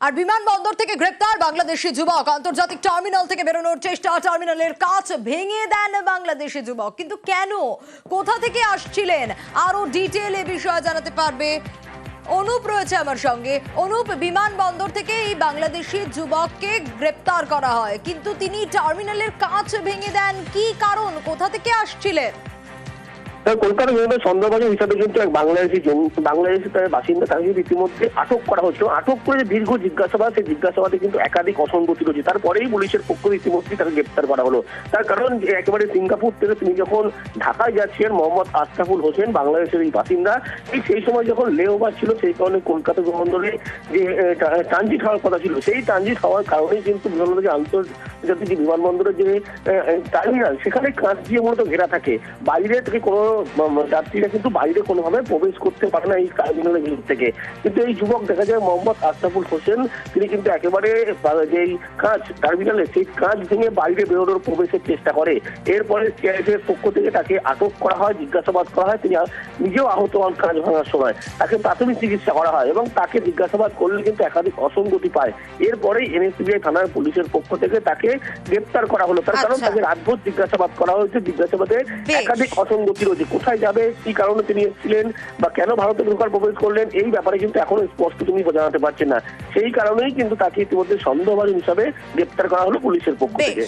আর বিমানবন্দর থেকে গ্রেপ্তার বাংলাদেশি যুবক। আন্তর্জাতিক টার্মিনাল থেকে বেরোনোর চেষ্টা টার্মিনালের কাজ ভেঙে দেন বাংলাদেশি যুবক। কিন্তু কেন? কোথা থেকে আসছিলেন? আরও ডিটেল এ বিষয়ে জানাতে পারবে অনুপ রয়েছে আমার সঙ্গে। অনুপ, বিমানবন্দর থেকে এই বাংলাদেশি যুবককে গ্রেপ্তার করা হয়। কিন্তু তিনি টার্মিনালের কাজ ভেঙে দেন। কি কারণ? কোথা থেকে আসছিলেন? কলকাতা বিমানের সন্দেহভাজন হিসাবে কিন্তু এক বাংলাদেশি জন- বাংলাদেশি তার বাসিন্দা, তাকে ইতিমধ্যে আটক করা হচ্ছে আটক করে যে দীর্ঘ জিজ্ঞাসাবাদ, সেই জিজ্ঞাসাবাদে কিন্তু একাধিক অসঙ্গতি রয়েছে। তারপরেই পুলিশের পক্ষ ইতিমধ্যে তাকে গ্রেপ্তার করা হলো। তার কারণ যে একেবারে সিঙ্গাপুর থেকে তিনি যখন ঢাকায় যাচ্ছেন মোহাম্মদ আশরাফুল হোসেন, বাংলাদেশের এই বাসিন্দা, ঠিক সেই সময় যখন লেওভার ছিল, সেই কারণে কলকাতা বিমানবন্দরে যে ট্রানজিট হওয়ার কথা ছিল, সেই ট্রানজিট হওয়ার কারণেই কিন্তু বিমানবন্দর আন্তর্জাতিক যে বিমানবন্দরের যে টার্মিনাল, সেখানে কাঁচ দিয়ে মূলত ঘেরা থাকে। বাইরে থেকে কোনো যাত্রীরা কিন্তু বাইরে কোনোভাবে প্রবেশ করতে পারে না এই টার্মিনালের ভিতর থেকে। কিন্তু এই যুবক দেখা যায় মোহাম্মদ আশরাফুল হোসেন তিনি কিন্তু একেবারে যেই কাঁচ টার্মিনালে সেই কাঁচ ভেঙে বাইরে বেরোনোর প্রবেশের চেষ্টা করে। এরপরে পক্ষ থেকে তাকে আটক করা হয় জিজ্ঞাসাবাদ করা হয় তিনি নিজেও আহত হন কাঁচ ভাঙার সময়। তাকে প্রাথমিক চিকিৎসা করা হয় এবং তাকে জিজ্ঞাসাবাদ করলে কিন্তু একাধিক অসঙ্গতি পায়। এরপরেই এনএসবিআই থানার পুলিশের পক্ষ থেকে তাকে গ্রেপ্তার করা হলো। তার কারণ আচ্ছা। তাকে রাতভর জিজ্ঞাসাবাদ করা হয়েছে। জিজ্ঞাসাবাদে। একাধিক অসঙ্গতি রয়েছে কোথায় যাবে কি কারণে তিনি এসেছিলেন বা কেন ভারতে ঢোকার প্রবেশ করলেন এই ব্যাপারে কিন্তু এখনও স্পষ্ট তুমি জানাতে পারছেন না। সেই কারণেই কিন্তু তাকে ইতিমধ্যে সন্দেহভাজন হিসাবে গ্রেপ্তার করা হলো পুলিশের পক্ষ থেকে।